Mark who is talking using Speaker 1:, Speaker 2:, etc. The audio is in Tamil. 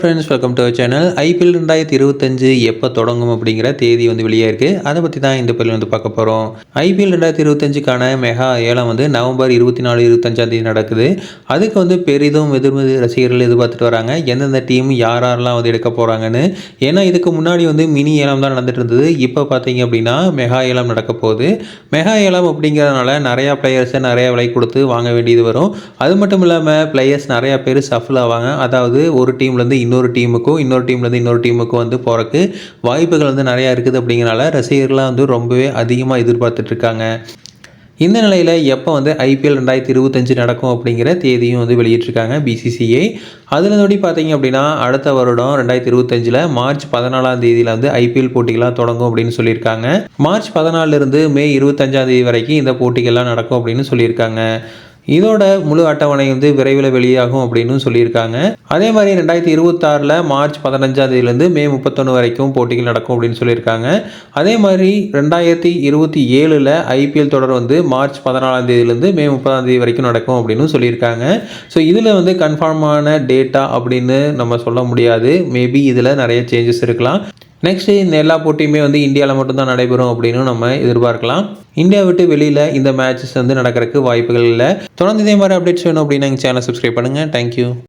Speaker 1: Friends welcome to channel IPL ரெண்டாயிரத்தி இருபத்தஞ்சு எப்போ தொடங்கும் அப்படிங்கிற தேதி வந்து வெளியே இருக்குது அதை பற்றி தான் இந்த பதில் வந்து பார்க்க போகிறோம் ஐபிஎல் ரெண்டாயிரத்தி இருபத்தஞ்சுக்கான மெகா ஏலம் வந்து நவம்பர் இருபத்தி நாலு இருபத்தஞ்சாம் தேதி நடக்குது. அதுக்கு வந்து பெரிதும் எதிர்மதி ரசிகர்கள் எதிர்பார்த்துட்டு வராங்க. எந்தெந்த டீம் யார் யாரெல்லாம் வந்து எடுக்க போகிறாங்கன்னு ஏன்னா இதுக்கு முன்னாடி வந்து மினி ஏலம் தான் நடந்துட்டு இருந்தது. இப்போ பார்த்தீங்க அப்படின்னா மெகா ஏலம் நடக்க போகுது. மெகா ஏலம் அப்படிங்கிறதுனால நிறையா பிளேயர்ஸை நிறையா விலை கொடுத்து வாங்க வேண்டியது வரும். அது மட்டும் இல்லாமல் பிளேயர்ஸ் நிறையா பேர் சஃபில் ஆவாங்க. அதாவது ஒரு டீம்லேருந்து இன்னொரு டீமுக்கும் இன்னொரு டீம்லேருந்து இன்னொரு டீமுக்கும் வந்து போகிறக்கு வாய்ப்புகள் வந்து நிறையா இருக்குது அப்படிங்கிறனால ரசிகர்கள்லாம் வந்து ரொம்பவே அதிகமாக எதிர்பார்த்துட்ருக்காங்க. இந்த நிலையில் எப்போ வந்து ஐபிஎல் ரெண்டாயிரத்தி இருபத்தஞ்சு நடக்கும் அப்படிங்கிற தேதியும் வந்து வெளியிட்டிருக்காங்க பிசிசிஐ அதில் படி பார்த்தீங்க அப்படின்னா அடுத்த வருடம் ரெண்டாயிரத்தி இருபத்தஞ்சில் மார்ச் பதினாலாம் தேதியில் வந்து ஐபிஎல் போட்டிகள்லாம் தொடங்கும் அப்படின்னு சொல்லியிருக்காங்க. மார்ச் பதினாலிருந்து மே இருபத்தஞ்சாம் தேதி வரைக்கும் இந்த போட்டிகள்லாம் நடக்கும் அப்படின்னு சொல்லியிருக்காங்க. இதோட முழு அட்டவணை வந்து விரைவில் வெளியாகும் அப்படின்னு சொல்லியிருக்காங்க. அதே மாதிரி ரெண்டாயிரத்தி இருபத்தாறில் மார்ச் பதினஞ்சாம் தேதியிலேருந்து மே முப்பத்தொன்று வரைக்கும் போட்டிகள் நடக்கும் அப்படின்னு சொல்லியிருக்காங்க. அதே மாதிரி ரெண்டாயிரத்தி இருபத்தி ஏழில் ஐபிஎல் தொடர் வந்து மார்ச் பதினாலாம் தேதியிலேருந்து மே முப்பதாம் தேதி வரைக்கும் நடக்கும் அப்படின்னு சொல்லியிருக்காங்க. ஸோ இதில் வந்து கன்ஃபார்மான டேட்டா அப்படின்னு நம்ம சொல்ல முடியாது. மேபி இதில் நிறைய சேஞ்சஸ் இருக்கலாம். நெக்ஸ்ட் இந்த எல்லா போட்டியுமே வந்து இந்தியாவில் மட்டும்தான் நடைபெறும் அப்படின்னு நம்ம எதிர்பார்க்கலாம். இந்தியா விட்டு வெளியில் இந்த மேட்சஸ் வந்து நடக்கிறதுக்கு வாய்ப்புகள் இல்லை. தொடர்ந்து இதே மாதிரி அப்டேட்ஸ் வேணும் அப்படின்னா எங்கள் சேனல் சப்ஸ்கிரைப் பண்ணுங்கள் தேங்க்யூ